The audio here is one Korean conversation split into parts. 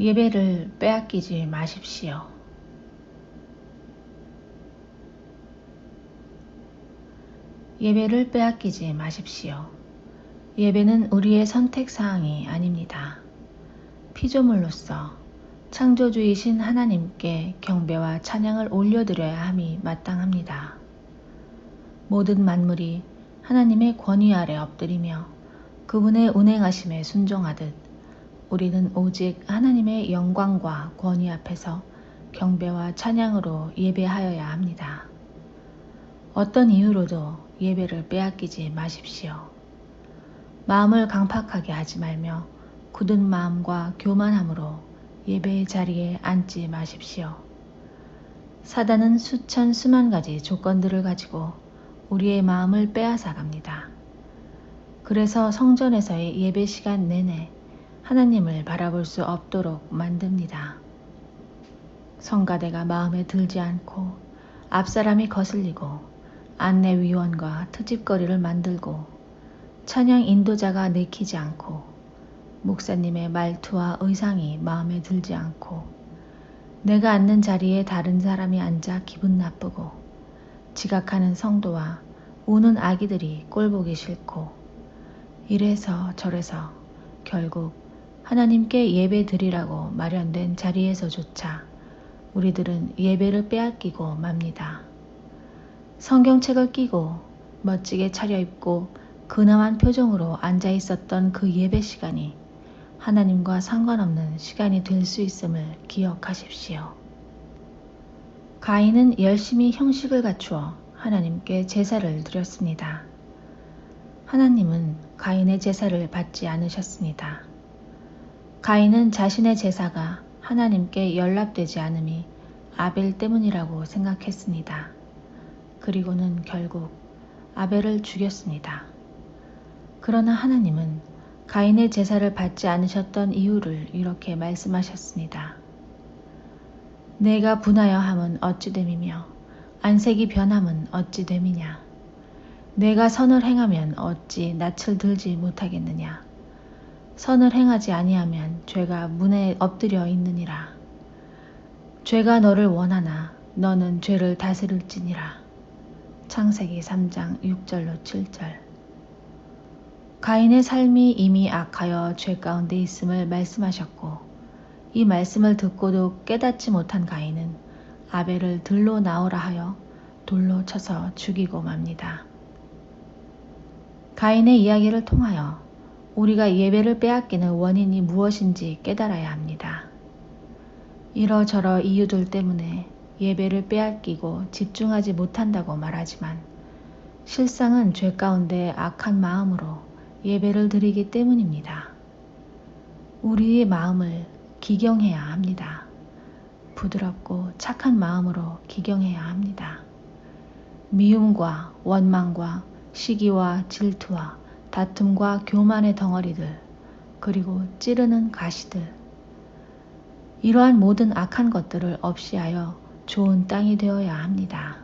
예배를 빼앗기지 마십시오. 예배를 빼앗기지 마십시오. 예배는 우리의 선택사항이 아닙니다. 피조물로서 창조주이신 하나님께 경배와 찬양을 올려드려야 함이 마땅합니다. 모든 만물이 하나님의 권위 아래 엎드리며 그분의 운행하심에 순종하듯 우리는 오직 하나님의 영광과 권위 앞에서 경배와 찬양으로 예배하여야 합니다. 어떤 이유로도 예배를 빼앗기지 마십시오. 마음을 강팍하게 하지 말며 굳은 마음과 교만함으로 예배의 자리에 앉지 마십시오. 사단은 수천 수만 가지 조건들을 가지고 우리의 마음을 빼앗아 갑니다. 그래서 성전에서의 예배 시간 내내 하나님을 바라볼 수 없도록 만듭니다. 성가대가 마음에 들지 않고 앞사람이 거슬리고 안내위원과 트집거리를 만들고 찬양 인도자가 내키지 않고 목사님의 말투와 의상이 마음에 들지 않고 내가 앉는 자리에 다른 사람이 앉아 기분 나쁘고 지각하는 성도와 우는 아기들이 꼴보기 싫고 이래서 저래서 결국 하나님께 예배 드리라고 마련된 자리에서조차 우리들은 예배를 빼앗기고 맙니다. 성경책을 끼고 멋지게 차려입고 근엄한 표정으로 앉아 있었던 그 예배 시간이 하나님과 상관없는 시간이 될 수 있음을 기억하십시오. 가인은 열심히 형식을 갖추어 하나님께 제사를 드렸습니다. 하나님은 가인의 제사를 받지 않으셨습니다. 가인은 자신의 제사가 하나님께 연락되지 않음이 아벨 때문이라고 생각했습니다. 그리고는 결국 아벨을 죽였습니다. 그러나 하나님은 가인의 제사를 받지 않으셨던 이유를 이렇게 말씀하셨습니다. 내가 분하여 함은 어찌 됨이며 안색이 변함은 어찌 됨이냐. 내가 선을 행하면 어찌 낯을 들지 못하겠느냐. 선을 행하지 아니하면 죄가 문에 엎드려 있느니라. 죄가 너를 원하나 너는 죄를 다스릴지니라. 창세기 3장 6절로 7절. 가인의 삶이 이미 악하여 죄 가운데 있음을 말씀하셨고 이 말씀을 듣고도 깨닫지 못한 가인은 아벨을 들로 나오라 하여 돌로 쳐서 죽이고 맙니다. 가인의 이야기를 통하여 우리가 예배를 빼앗기는 원인이 무엇인지 깨달아야 합니다. 이러저러 이유들 때문에 예배를 빼앗기고 집중하지 못한다고 말하지만 실상은 죄 가운데 악한 마음으로 예배를 드리기 때문입니다. 우리의 마음을 기경해야 합니다. 부드럽고 착한 마음으로 기경해야 합니다. 미움과 원망과 시기와 질투와 다툼과 교만의 덩어리들, 그리고 찌르는 가시들. 이러한 모든 악한 것들을 없이하여 좋은 땅이 되어야 합니다.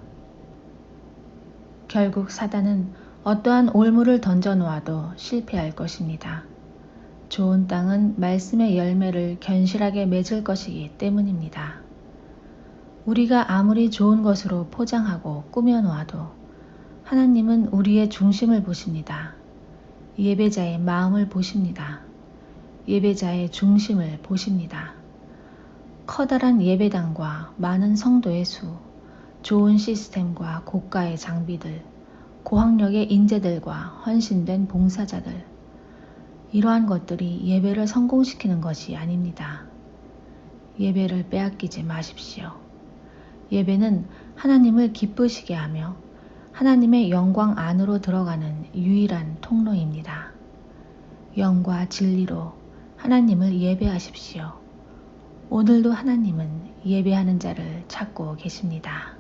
결국 사단은 어떠한 올무를 던져 놓아도 실패할 것입니다. 좋은 땅은 말씀의 열매를 견실하게 맺을 것이기 때문입니다. 우리가 아무리 좋은 것으로 포장하고 꾸며 놓아도 하나님은 우리의 중심을 보십니다. 예배자의 마음을 보십니다. 예배자의 중심을 보십니다. 커다란 예배당과 많은 성도의 수, 좋은 시스템과 고가의 장비들, 고학력의 인재들과 헌신된 봉사자들, 이러한 것들이 예배를 성공시키는 것이 아닙니다. 예배를 빼앗기지 마십시오. 예배는 하나님을 기쁘시게 하며 하나님의 영광 안으로 들어가는 유일한 통로입니다. 영과 진리로 하나님을 예배하십시오. 오늘도 하나님은 예배하는 자를 찾고 계십니다.